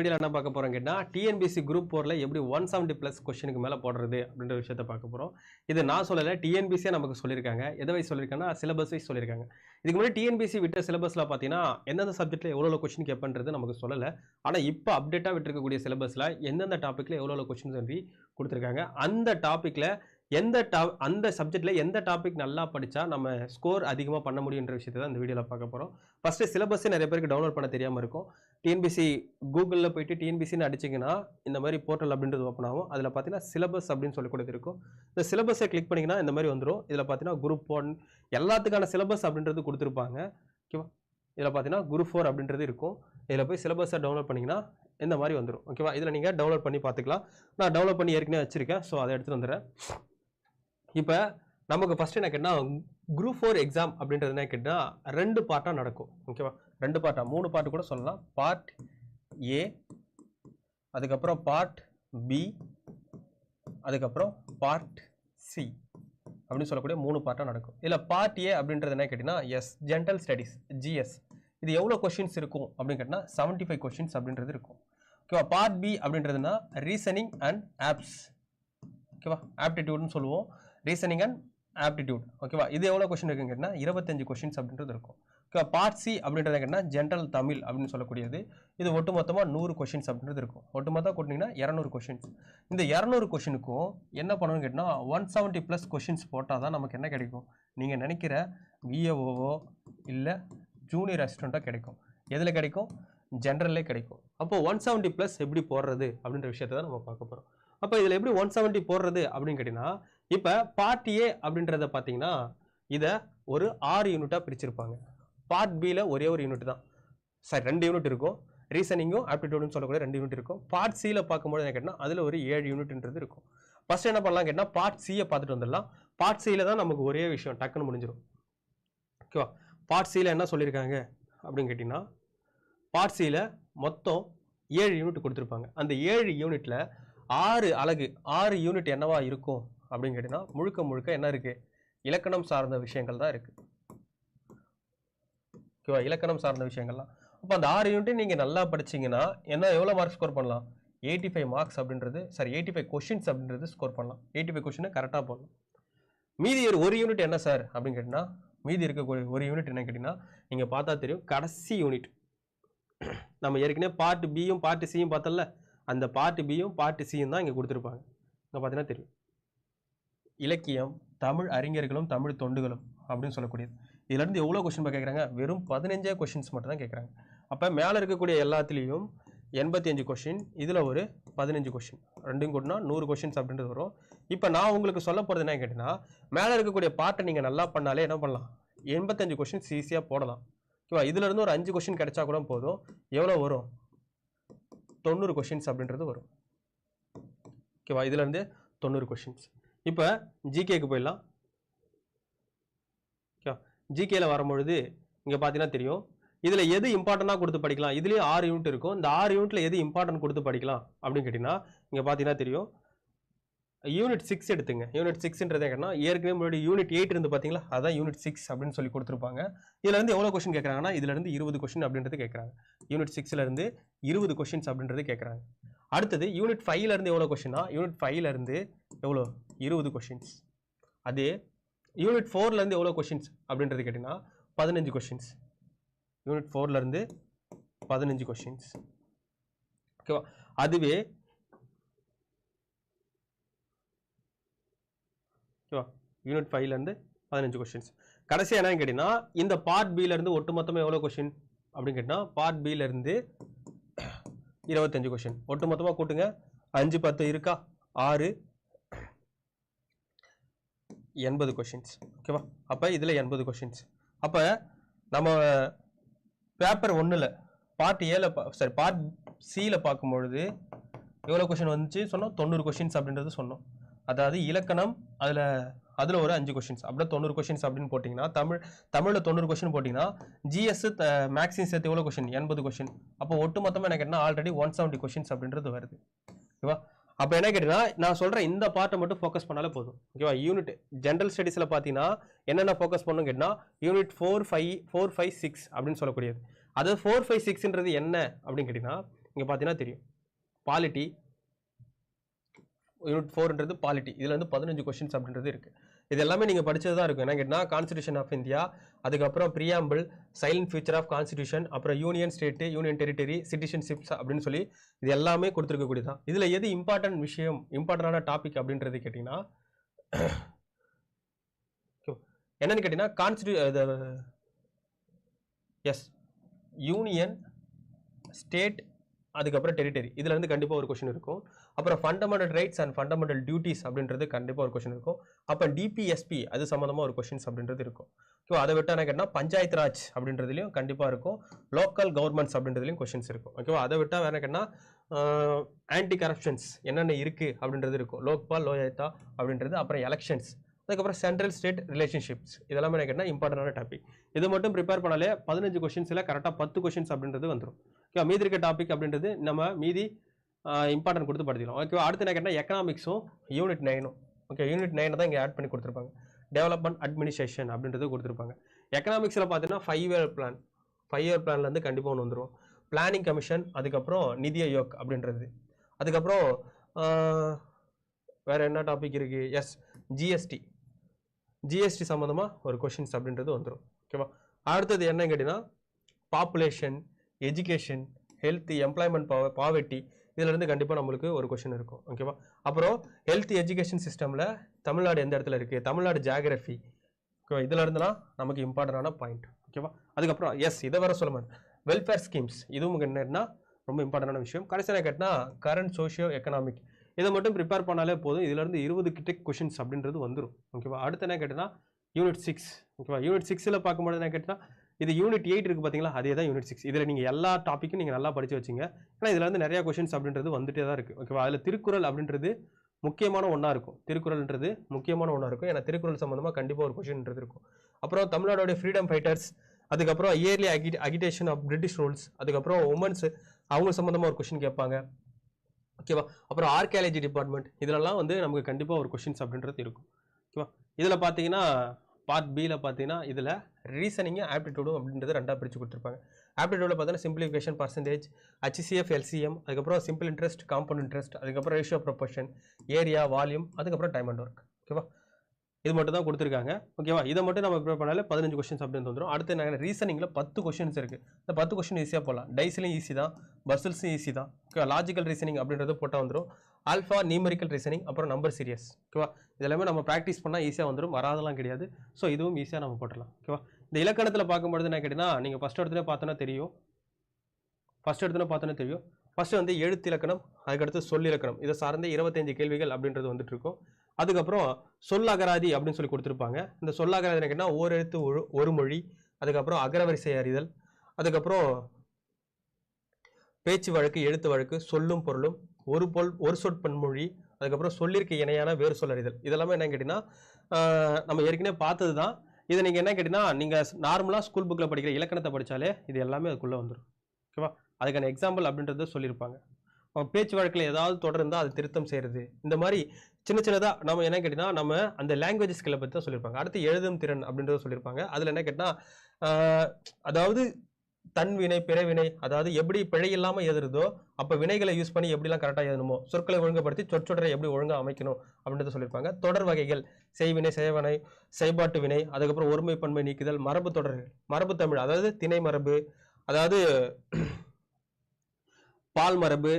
வீடியோவில் என்ன பார்க்க போகிறோம் கேட்டால் டிஎன்பிசி குரூப் ஃபோரில் எப்படி ஒன் செவன்ட்டி ப்ளஸ் கொஸ்டினுக்கு மேலே போடுறது அப்படின்ற விஷயத்தை பார்க்க போகிறோம் இது நான் சொல்லலை டிஎன்பிசியே நமக்கு சொல்லியிருக்காங்க எதை வைஸ் சொல்லியிருக்காங்கன்னா சிலபஸ் வைஸ் சொல்லியிருக்காங்க இதுக்கு முன்னாடி டிஎன்பிசி விட்ட சிலபஸில் பார்த்தீங்கன்னா எந்தெந்த சப்ஜெக்ட்டில் எவ்வளோ கொஸ்டின் கேட்பன்றது நமக்கு சொல்லலை. ஆனால் இப்போ அப்டேட்டாக விட்டுருக்கக்கூடிய சிலபஸில் எந்தெந்த டாப்பிக்கில் எவ்வளோ கொஸ்டின் சொல்லி கொடுத்துருக்காங்க. அந்த டாப்பிக்கில் எந்த டா அந்த சப்ஜெக்ட்டில் எந்த டாபிக் நல்லா படித்தா நம்ம ஸ்கோர் அதிகமாக பண்ண முடியுன்ற விஷயத்தை தான் இந்த வீடியோவில் பார்க்க போகிறோம் ஃபஸ்ட்டு சிலபஸே நிறைய பேருக்கு டவுன்லோட் பண்ண தெரியாமல் இருக்கும். டிஎன்பிசி கூகுளில் போயிட்டு டிஎன்பிசின்னு அடிச்சிங்கன்னா இந்த மாதிரி போர்ட்டல் அப்படின்றது ஓப்பன் ஆகும். அதில் பார்த்தீங்கன்னா சிலபஸ் அப்படின்னு சொல்லி கொடுத்துருக்கும். இந்த சிலபஸை கிளிக் பண்ணிங்கன்னா இந்த மாதிரி வந்துடும் இதில் பார்த்தீங்கன்னா குரூப் ஒன் எல்லாத்துக்கான சிலபஸ் அப்படின்றது கொடுத்துருப்பாங்க. ஓகேவா இதில் பார்த்தீங்கன்னா குரூப் ஃபோர் அப்படின்றது இருக்கும். இதில் போய் சிலபஸை டவுன்லோட் பண்ணிங்கன்னா இந்த மாதிரி வந்துடும் ஓகேவா இதில் நீங்கள் டவுன்லோட் பண்ணி பார்த்துக்கலாம் நான் டவுன்லோட் பண்ணி ஏற்கனவே வச்சுருக்கேன். ஸோ அதை எடுத்துகிட்டு வந்துடுறேன். இப்போ நமக்கு ஃபஸ்ட்டு என்ன கேட்டால் குரூப் ஃபோர் எக்ஸாம் அப்படின்றது என்ன கேட்டால் ரெண்டு பார்ட்டாக நடக்கும். ஓகேவா ரெண்டு பார்ட்டாக மூணு பார்ட் கூட சொல்லலாம். பார்ட் ஏ அதுக்கப்புறம் பார்ட் பி அதுக்கப்புறம் பார்ட் சி அப்படின்னு சொல்லக்கூடிய மூணு பார்ட்டாக நடக்கும். இதில் பார்ட் ஏ அப்படின்றது என்ன கேட்டிங்கன்னா எஸ் ஜென்ரல் ஸ்டடீஸ் ஜிஎஸ் இது எவ்வளோ கொஷின்ஸ் இருக்கும் அப்படின்னு கேட்டிங்கன்னா செவன்ட்டி ஃபைவ் கொஷின்ஸ் அப்படின்றது இருக்கும். ஓகேவா பார்ட் பி அப்படின்றதுனா ரீசனிங் அண்ட் ஆப்ஸ் ஓகேவா ஆப்டிடியூட்னு சொல்லுவோம். ரீசனிங் அண்ட் ஆப்டிடியூட் ஓகேவா இது எவ்வளோ கொஷின் இருக்குன்னு கேட்டால் இருபத்தஞ்சு கொஸ்டின்ஸ் அப்படின்றது இருக்கும். பார்ட் சி அப்படின்றத கேட்டால் ஜென்ரல் தமிழ் அப்படின்னு சொல்லக்கூடியது. இது ஒட்டுமொத்தமாக நூறு கொஷின்ஸ் அப்படின்றது இருக்கும். ஒட்டுமொத்தமாக கூட்டிங்கன்னா இரநூறு கொஷின்ஸ் இந்த இரநூறு கொஷினுக்கும் என்ன பண்ணணும்னு கேட்டால் ஒன் செவன்ட்டி ப்ளஸ் கொஷின்ஸ் போட்டால் தான் நமக்கு என்ன கிடைக்கும்? நீங்கள் நினைக்கிற விஏஓவோ இல்லை ஜூனியர் அசிஸ்டண்ட்டாக கிடைக்கும். எதில் கிடைக்கும்? ஜென்ரல்லே கிடைக்கும். அப்போது ஒன் செவன்ட்டி ப்ளஸ் எப்படி போடுறது அப்படின்ற விஷயத்தை தான் நம்ம பார்க்க போகிறோம் அப்போ இதில் எப்படி ஒன் செவன்ட்டி போடுறது அப்படின்னு கேட்டிங்கன்னா இப்போ பார்ட் ஏ அப்படின்றத பார்த்தீங்கன்னா இதை ஒரு ஆறு யூனிட்டாக பிரிச்சிருப்பாங்க. பார்ட் பியில் ஒரே ஒரு யூனிட் தான். சாரி ரெண்டு யூனிட் இருக்கும். ரீசனிங்கும் ஆப்டிடியூட்னு சொல்லக்கூடிய ரெண்டு யூனிட் இருக்கும். பார்ட் சியில் பார்க்கும்போது என்ன கேட்டால் அதில் ஒரு ஏழு யூனிட்ன்றது இருக்கும். ஃபர்ஸ்ட் என்ன பண்ணலாம் கேட்டால் பார்ட் சியை பார்த்துட்டு வந்துடலாம். பார்ட் சியில் தான் நமக்கு ஒரே விஷயம் டக்குன்னு முடிஞ்சிடும் ஓகேவா பார்ட் சியில் என்ன சொல்லியிருக்காங்க அப்படின்னு கேட்டிங்கன்னா பார்ட் சியில் மொத்தம் ஏழு யூனிட் கொடுத்துருப்பாங்க. அந்த ஏழு யூனிட்டில் ஆறு அலகு ஆறு யூனிட் என்னவா இருக்கும் அப்படின்னு கேட்டிங்கன்னா முழுக்க முழுக்க என்ன இருக்குது இலக்கணம் சார்ந்த விஷயங்கள் தான் இருக்குது ஓகேவா இலக்கணம் சார்ந்த விஷயங்கள்லாம். அப்போ அந்த ஆறு யூனிட் நீங்கள் நல்லா படிச்சீங்கன்னா என்ன எவ்வளோ மார்க் ஸ்கோர் பண்ணலாம்? எயிட்டி ஃபைவ் மார்க்ஸ் அப்படின்றது சாரி எயிட்டி ஃபைவ் கொஷின்ஸ் அப்படின்றது ஸ்கோர் பண்ணலாம். எயிட்டி ஃபைவ் கொஷினை கரெக்டாக போடலாம். மீதி ஒரு ஒரு யூனிட் என்ன சார் அப்படின்னு கேட்டிங்கன்னா மீதி இருக்கக்கூடிய ஒரு யூனிட் என்ன கேட்டிங்கன்னா நீங்கள் பார்த்தா தெரியும் கடைசி யூனிட் நம்ம ஏற்கனவே பார்ட் பியும் பார்ட் சியும் பார்த்தல அந்த பார்ட் பியும் பார்ட் சியும் தான் இங்கே கொடுத்துருப்பாங்க. இங்கே பார்த்தீங்கன்னா தெரியும். இலக்கியம் தமிழ் அறிஞர்களும் தமிழ் தொண்டுகளும் அப்படின்னு சொல்லக்கூடியது. இதுலேருந்து எவ்வளோ கொஷின் கேட்குறாங்க வெறும் பதினஞ்சே கொஷின்ஸ் மட்டும் தான் கேட்குறாங்க அப்போ மேலே இருக்கக்கூடிய எல்லாத்துலேயும் எண்பத்தி அஞ்சு கொஷின் இதில் ஒரு பதினஞ்சு கொஷின் ரெண்டும் கூட்டினா நூறு கொஷின்ஸ் அப்படின்றது வரும். இப்போ நான் உங்களுக்கு சொல்ல போகிறது என்ன கேட்டிங்கன்னா மேலே இருக்கக்கூடிய பாட்டை நீங்கள் நல்லா பண்ணாலே என்ன பண்ணலாம்? எண்பத்தஞ்சு கொஷின்ஸ் ஈஸியாக போடலாம். ஓகேவா? இதுலேருந்து ஒரு அஞ்சு கொஷின் கிடைச்சா கூட போதும். எவ்வளோ வரும்? தொண்ணூறு கொஷின்ஸ் அப்படின்றது வரும். ஓகேவா? இதுலேருந்து தொண்ணூறு கொஷின்ஸ் இப்போ ஜிகேக்கு போயிடலாம். ஜிகேல வரும்பொழுது இங்கே பார்த்தீங்கன்னா தெரியும். இதில் எது இம்பார்ட்டண்ட்டாக கொடுத்து படிக்கலாம்? இதுலேயும் ஆறு யூனிட் இருக்கும். இந்த ஆறு யூனிட்டில் எது இம்பார்ட்டன்ட் கொடுத்து படிக்கலாம்? அப்படின்னு கேட்டிங்கன்னா இங்கே பார்த்தீங்கன்னா தெரியும். யூனிட் சிக்ஸ் எடுத்துங்க. யூனிட் சிக்ஸ்ன்றது கேட்டால் ஏற்கனவே முன்னாடி யூனிட் எயிட் இருந்து பார்த்தீங்களா அதான் யூனிட் சிக்ஸ் அப்படின்னு சொல்லி கொடுத்துருப்பாங்க. இதுலேருந்து எவ்வளோ கொஸ்டின் கேட்குறாங்கன்னா இதுலேருந்து இருபது கொஷின் அப்படின்றது கேட்குறாங்க யூனிட் சிக்ஸ்லேருந்து இருபது கொஷின்ஸ் அப்படின்றது கேட்குறாங்க அடுத்தது யூனிட் ஃபைவ்லேருந்து எவ்வளோ கொஷின்னா யூனிட் ஃபைவ்லேருந்து எவ்வளோ இருபது கொஷின்ஸ் அதே யூனிட் ஃபோர்லேருந்து எவ்வளோ கொஷின்ஸ் அப்படின்றது கேட்டிங்கன்னா பதினஞ்சு கொஷின்ஸ் யூனிட் ஃபோர்லேருந்து பதினஞ்சு கொஷின்ஸ் ஓகேவா அதுவே ஓகேவா யூனிட் ஃபைவ்லேருந்து பதினஞ்சு கொஷின்ஸ் கடைசி என்னன்னு கேட்டிங்கன்னா இந்த பார்ட் பியிலேருந்து ஒட்டுமொத்தமாக எவ்வளோ கொஷின் அப்படின்னு கேட்டிங்கன்னா பார்ட் பிலேருந்து இருபத்தஞ்சு கொஷ்டின் ஒட்டு மொத்தமாக கூட்டுங்க. அஞ்சு பத்து இருக்கா? ஆறு எண்பது கொஷின்ஸ் ஓகேவா அப்போ இதில் எண்பது கொஷின்ஸ் அப்போ நம்ம பேப்பர் ஒன்றில் பார்ட் ஏல சாரி பார்ட் சியில் பார்க்கும்பொழுது எவ்வளோ கொஷின் வந்துச்சு சொன்னோம்? தொண்ணூறு கொஷின்ஸ் அப்படின்றது சொன்னோம். அதாவது இலக்கணம் அதில் அதில் ஒரு அஞ்சு கொஷின்ஸ் அப்படியே தொண்ணூறு கொஷின்ஸ் அப்படின்னு போட்டிங்கன்னா தமிழ் தமிழில் தொண்ணூறு கொஷின் போட்டிங்கன்னா ஜிஎஸ் மேக்ஸின் சேர்த்து எவ்வளோ கொஷின் எண்பது கொஷின் அப்போ ஒட்டு மொத்தமாக எனக்கு என்ன ஆல்ரெடி ஒன் செவன்ட்டி கொஷின்ஸ் அப்படின்றது வருது. ஓகேவா அப்போ என்ன கேட்டீங்கன்னா நான் சொல்கிறேன் இந்த பார்ட்டை மட்டும் ஃபோக்கஸ் பண்ணாலே போதும். ஓகேவா யூனிட் ஜென்ரல் ஸ்டடீஸில் பார்த்தீங்கன்னா என்னென்ன ஃபோக்கஸ் பண்ணணும் கேட்டால் unit four five four five six அப்படின்னு சொல்லக்கூடியது. அதாவது ஃபோர் ஃபைவ் சிக்ஸ்ன்றது என்ன அப்படின்னு கேட்டிங்கன்னா இங்கே பார்த்தீங்கன்னா தெரியும். பாலிட்டி யூனிட் ஃபோர்ன்றது பாலிட்டி இதில் வந்து பதினஞ்சு கொஸ்டின்ஸ் அப்படின்றது இருக்குது இது எல்லாமே நீங்கள் படிச்சது தான் இருக்கும். என்ன கேட்டால் கான்ஸ்டியூஷன் ஆஃப் இந்தியா அதுக்கப்புறம் preamble salient features of constitution அப்புறம் union state union territory citizenships அப்படின்னு சொல்லி இது எல்லாமே கொடுத்துருக்கக்கூடியதான் இதில் எது இம்பார்ட்டன்ட் விஷயம் இம்பார்ட்டண்டான டாபிக் அப்படின்றது கேட்டிங்கன்னா என்னன்னு கேட்டிங்கன்னா கான்ஸ்டியூ எஸ் யூனியன் ஸ்டேட் அதுக்கப்புறம் டெரிட்டரி இதில் இருந்து கண்டிப்பாக ஒரு கொஷின் இருக்கும். அப்புறம் fundamental rights and fundamental duties அப்படின்றது கண்டிப்பாக ஒரு கொஸ்டின் இருக்கும். அப்போ டிபிஎஸ்பி அது சம்மந்தமாக ஒரு கொஷின்ஸ் அப்படின்றது இருக்கும். ஸோ அதை விட்டு என்ன கேட்டால் பஞ்சாயத்து ராஜ் அப்படின்றதுலையும் கண்டிப்பாக இருக்கும். லோக்கல் கவர்மெண்ட்ஸ் அப்படின்றதுலையும் கொஷின்ஸ் இருக்கும். ஓகேவா அதை விட்டால் வேற கேட்டால் ஆன்டி கரப்ஷன்ஸ் என்னென்ன இருக்குது அப்படின்றது இருக்கும். லோக்பால் லோயத்தா அப்படின்றது அப்புறம் எலெக்ஷன்ஸ் அதுக்கப்புறம் சென்ட்ரல் ஸ்டேட் ரிலேஷன்ஷிப்ஸ் இதெல்லாம் என்ன இம்பார்ட்டண்டான டாபிக் இது மட்டும் ப்ரிப்பேர் பண்ணாலே பதினஞ்சு கொஷின்ஸில் கரெக்டாக பத்து கொஷின்ஸ் அப்படின்றது வந்துடும் ஓகே மீதி இருக்க டாபிக் அப்படின்றது நம்ம மீதி இம்பார்ட்டன்ட் கொடுத்து படிச்சிக்கலாம் ஓகேவா அடுத்து என்ன கேட்டால் எக்கனாமிக்ஸும் யூனிட் நைனும் ஓகே யூனிட் நைனை தான் இங்கே ஆட் பண்ணி கொடுத்துருப்பாங்க. டெவலப்மெண்ட் அட்மினிஸ்ட்ரேஷன் அப்படின்றது கொடுத்துருப்பாங்க. எக்கனாமிக்ஸில் பார்த்தீங்கன்னா five year plan five year பிளான்லேருந்து கண்டிப்பாக ஒன்று வந்துடும் பிளானிங் கமிஷன் அதுக்கப்புறம் நிதி ஆயோக் அப்படின்றது. அதுக்கப்புறம் வேறு என்ன டாபிக் இருக்குது எஸ் ஜிஎஸ்டி ஜிஎஸ்டி சம்மந்தமாக ஒரு கொஷின்ஸ் அப்படின்றது வந்துடும் ஓகேவா அடுத்தது என்ன கேட்டிங்கன்னா பாப்புலேஷன் எஜுகேஷன் ஹெல்த் எம்ப்ளாய்மெண்ட் பாவ பாவர்ட்டி இதிலிருந்து கண்டிப்பாக நம்மளுக்கு ஒரு கொஷின் இருக்கும். ஓகேவா அப்புறம் ஹெல்த் எஜுகேஷன் சிஸ்டமில் தமிழ்நாடு எந்த இடத்துல இருக்குது தமிழ்நாடு ஜியாகிரஃபி ஓகேவா இதுல இருந்துலாம் நமக்கு இம்பார்ட்டண்டான பாயிண்ட் ஓகேவா அதுக்கப்புறம் எஸ் இதை வர சொல்ல மாதிரி வெல்ஃபேர் ஸ்கீம்ஸ் இதுவும் என்னன்னா ரொம்ப இம்பார்ட்டண்டான விஷயம். கடைசியாக கேட்டால் கரண்ட் சோஷியோ எக்கனாமிக் இதை மட்டும் ப்ரிப்பேர் பண்ணாலே போதும். இதுலேருந்து இருபது கிட்ட கொஷின்ஸ் அப்படின்றது வந்துடும் ஓகேவா அடுத்து என்ன கேட்டால் யூனிட் சிக்ஸ் ஓகேவா யூனிட் சிக்ஸில் பார்க்கும்போது என்ன கேட்டால் இது யூனிட் எயிட் இருக்குது பார்த்தீங்களா அதே தான் யூனிட் சிக்ஸ் இதில் நீங்கள் எல்லா டாப்பிக்கும் நீங்கள் நல்லா படித்து வச்சிங்க. ஏன்னா இதில் வந்து நிறையா கொஷின்ஸ் அப்படின்றது வந்துட்டே தான் இருக்குது ஓகேவா அதில் திருக்குறள் அப்படின்றது முக்கியமான ஒன்றா இருக்கும். திருக்குறள்ன்றது முக்கியமான ஒன்றா இருக்கும். ஏன்னா திருக்குறள் சம்மந்தமாக கண்டிப்பாக ஒரு கொஷின்ன்றது இருக்கும். அப்புறம் தமிழ்நாடோட ஃப்ரீடம் ஃபைட்டர்ஸ் அதுக்கப்புறம் இயர்லி அகி அகிடேஷன் ஆஃப் பிரிட்டிஷ் ரூல்ஸ் அதுக்கப்புறம் உமன்ஸ் அவங்க சம்மந்தமாக ஒரு கொஷின் கேட்பாங்க. ஓகேவா அப்புறம் ஆர்கியாலஜி டிபார்ட்மெண்ட் இதுலலாம் வந்து நமக்கு கண்டிப்பாக ஒரு கொஷின்ஸ் அப்படின்றது இருக்கும். ஓகேவா இதில் பார்த்தீங்கன்னா பார்ட் பியில் பார்த்தீங்கன்னா இதில் ரீசனிங்கும் ஆப்டிடியூடும் அப்படின்றது ரெண்டாக பிரித்து கொடுத்துருப்பாங்க. ஆப்டிடியூடில் பார்த்தீங்கன்னா சிம்பிளிஃபிகேஷன் பர்சன்டேஜ் ஹச்சிசிஎஃப் எல்சிஎம் அதுக்கப்புறம் சிம்பிள் இன்ட்ரெஸ்ட் காம்பவுண்ட் இன்ட்ரெஸ்ட் அதுக்கப்புறம் ரேஷியோ ப்ரொபோர்ஷன் ஏரியா வால்யூம் அதுக்கப்புறம் டைம் அண்ட் ஒர்க் ஓகேவா இது மட்டும் தான் கொடுத்துருக்காங்க. ஓகேவா இதை மட்டும் நம்ம ப்ரிப்பேர் பண்ணாலே பதினஞ்சு கொஸ்டின்ஸ் அப்படின்னு வந்துடும் அடுத்து நாங்கள் ரீசனிங்கில் பத்து கொஸ்டின்ஸ் இருக்குது இந்த பத்து கொஸ்டின் ஈஸியாக போகலாம் டைஸ்லையும் ஈஸி தான். பர்சல்ஸும் ஈஸி தான். ஓகே லாஜிக்கல் ரீசனிங் அப்படின்றது போட்டால் வந்துடும் ஆல்ஃபா நியூமெரிக்கல் ரீசனிங் அப்புறம் நம்பர் சீரியஸ் ஓகேவா இதெல்லாமே நம்ம ப்ராக்டிஸ் பண்ணால் ஈஸியாக வந்துடும் வராதெல்லாம் கிடையாது. ஸோ இதுவும் ஈஸியாக நம்ம போட்டுடலாம். ஓகேவா இந்த இலக்கணத்தில் பார்க்கும்பொழுது என்ன கேட்டிங்கன்னா நீங்கள் ஃபஸ்ட் இடத்துல பார்த்தோன்னா தெரியும். ஃபஸ்ட் இடத்துல பார்த்தோன்னா தெரியும். ஃபஸ்ட்டு வந்து எழுத்து இலக்கணம் அதுக்கடுத்து சொல் இலக்கணம். இதை சார்ந்த இருபத்தஞ்சு கேள்விகள் அப்படின்றது வந்துட்டு இருக்கும். அதுக்கப்புறம் சொல் அகராதி அப்படின்னு சொல்லி கொடுத்துருப்பாங்க. இந்த சொல் அகராதி என்ன கேட்டால் ஓர் எழுத்து ஒரு ஒரு மொழி அதுக்கப்புறம் அகரவரிசை அறிதல் அதுக்கப்புறம் பேச்சு வழக்கு எழுத்து வழக்கு சொல்லும் பொருளும் ஒரு பொல் ஒரு சொற்பன்மொழி அதுக்கப்புறம் சொல்லிற்கு இணையான வேறு சொல்லறிதல். இதெல்லாமே என்ன கேட்டிங்கன்னா நம்ம ஏற்கனவே பார்த்தது தான் இதை நீங்கள் என்ன கேட்டிங்கன்னா நீங்கள் நார்மலாக ஸ்கூல் புக்கில் படிக்கிற இலக்கணத்தை படித்தாலே இது எல்லாமே அதுக்குள்ளே வந்துடும் ஓகேவா அதுக்கான எக்ஸாம்பிள் அப்படின்றத சொல்லியிருப்பாங்க. பேச்சு வழக்கில் ஏதாவது தொடர்ந்தால் அது திருத்தம் செய்கிறது இந்த மாதிரி சின்ன சின்னதாக நம்ம என்ன கேட்டிங்கன்னா நம்ம அந்த லாங்குவேஜ் ஸ்கில்லை பற்றி தான் சொல்லியிருப்பாங்க. அடுத்து எழுதும் திறன் அப்படின்றத சொல்லியிருப்பாங்க. அதில் என்ன கேட்டால் அதாவது தன் வினை பிறவினை அதாவது எப்படி பிழை இல்லாமல் எழுதுறதோ அப்போ வினைகளை யூஸ் பண்ணி எப்படிலாம் கரெக்டாக எழுதணுமோ சொற்களை ஒழுங்குபடுத்தி சொற்சொடரை எப்படி ஒழுங்காக அமைக்கணும் அப்படின்றத சொல்லியிருப்பாங்க. தொடர் வகைகள் செய்வினை செய்வனை செய்பாட்டு வினை அதுக்கப்புறம் ஒருமை பன்மை நீக்குதல் மரபு தொடர்கள் மரபு தமிழ் அதாவது திணை மரபு அதாவது பால் மரபு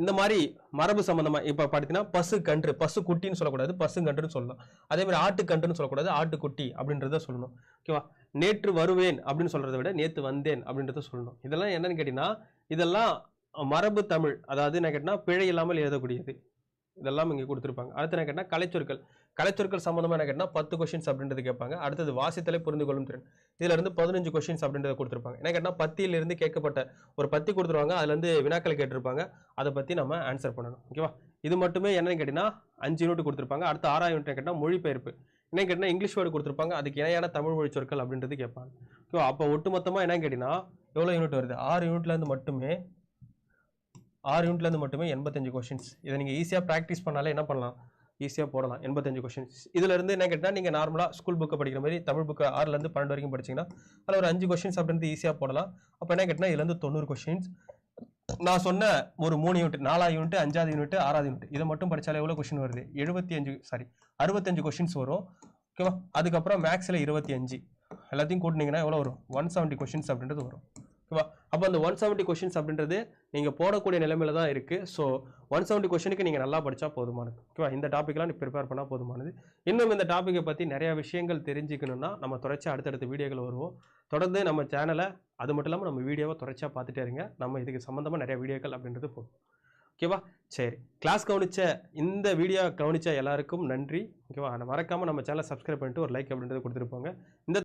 இந்த மாதிரி மரபு சம்பந்தமா இப்ப பார்த்தீங்கன்னா பசு கன்று பசு குட்டின்னு சொல்லக்கூடாது பசு கன்றுன்னு சொல்லலாம். அதே மாதிரி ஆட்டு கன்றுன்னு சொல்லக்கூடாது ஆட்டுக்குட்டி அப்படின்றத சொல்லணும். ஓகேவா நேற்று வருவேன் அப்படின்னு சொல்றதை விட நேற்று வந்தேன் அப்படின்றத சொல்லணும். இதெல்லாம் என்னன்னு கேட்டீங்கன்னா இதெல்லாம் மரபு தமிழ். அதாவது என்ன கேட்டீங்கன்னா பிழை இல்லாமல் எழுதக்கூடியது. இதெல்லாம் இங்கே கொடுத்துருப்பாங்க. அடுத்து என்ன கேட்டால் கலைச்சொற்கள். கலைச்சொற்கள் சம்மந்தமாக என்ன கேட்டால் பத்து கொஷின்ஸ் அப்படின்றது கேட்பாங்க. அடுத்தது வாசித்தலை புரிந்து கொள்ளும் திறன் இதிலிருந்து பதினஞ்சு கொஷின்ஸ் அப்படின்றத கொடுத்துருப்பாங்க. என்ன கேட்டால் பத்தியிலிருந்து கேட்கப்பட்ட ஒரு பத்தி கொடுத்துருவாங்க. அதுலேருந்து வினாக்கள் கேட்டிருப்பாங்க. அதை பற்றி நம்ம ஆன்சர் பண்ணணும். ஓகேவா இது மட்டுமே என்னன்னு கேட்டீங்கன்னா அஞ்சு யூனிட் கொடுத்துருப்பாங்க. அடுத்து ஆறாம் யூனிட் கேட்டால் மொழிபெயர்ப்பு. என்ன கேட்டீங்கன்னா இங்கிலீஷ் வேர்டு கொடுத்துருப்பாங்க. அதுக்கு இணையான தமிழ் மொழி சொற்கள் அப்படின்றது கேட்பாங்க. ஓகேவா அப்போ ஒட்டுமொத்தமாக என்னன்னு கேட்டீங்கன்னா எவ்வளோ யூனிட் வருது? ஆறு யூனிட்லேருந்து மட்டுமே ஆறு யூனிட்லேருந்து மட்டுமே எண்பத்தஞ்சு கொஷின்ஸ் இதை நீங்கள் ஈஸியாக ப்ராக்டிஸ் பண்ணாலே என்ன பண்ணலாம்? ஈஸியாக போடலாம். எண்பத்தஞ்சு கொஷின்ஸ் இதுல இருந்து என்ன கேட்டால் நீங்கள் நார்மலாக ஸ்கூல் புக்கை படிக்கிற மாதிரி தமிழ் புக்கு ஆறுலேருந்து பன்னெண்டு வரைக்கும் படிச்சீங்கன்னா அதில் ஒரு அஞ்சு கொஷின்ஸ் அப்படின்றது ஈஸியாக போடலாம். அப்போ என்ன கேட்டால் இதுலேருந்து தொண்ணூறு கொஷின்ஸ் நான் சொன்ன ஒரு மூணு யூனிட் நாலாவது யூனிட் அஞ்சாவது யூனிட் ஆறாவது யூனிட் இதை மட்டும் படித்தாலே எவ்வளோ கொஷின் வருது? எழுபத்தி அஞ்சு சாரி அறுபத்தஞ்சு கொஷின்ஸ் வரும். ஓகேவா அதுக்கப்புறம் மேக்ஸில் இருபத்தி அஞ்சு. எல்லாத்தையும் கூட்டினீங்கன்னா எவ்வளோ வரும்? ஒன் செவன்ட்டி கொஷின்ஸ் அப்படின்றது வரும். ஓகேவா அப்போ அந்த ஒன் செவன்ட்டி கொஷின்ஸ் அப்படின்றது நீங்கள் போடக்கூடிய நிலைமையில தான் இருக்குது ஸோ ஒன் செவன்ட்டி கொஷனுக்கு நீங்கள் நல்லா படித்தா போதுமானது. ஓகேவா இந்த டாப்பிக்லாம் நீ ப்ரிப்பேர் பண்ணால் போதுமானது. இன்னும் இந்த டாப்பிக்கை பற்றி நிறையா விஷயங்கள் தெரிஞ்சுக்கணும்னா நம்ம தொடர்ச்சி அடுத்தடுத்த வீடியோகள் வருவோம். தொடர்ந்து நம்ம சேனலை அது மட்டும் இல்லாமல் நம்ம வீடியோவை தொடர்ச்சியாக பார்த்துட்டே இருங்க. நம்ம இதுக்கு சம்மந்தமாக நிறைய வீடியோக்கள் அப்படின்றது போகும் ஓகேவா சரி. கிளாஸ் கவனித்த இந்த வீடியோ கவனித்த எல்லாருக்கும் நன்றி. ஓகேவா மறக்காமல் நம்ம சேனலை சப்ஸ்கிரைப் பண்ணிட்டு ஒரு லைக் அப்படின்றது கொடுத்துருப்போங்க இந்த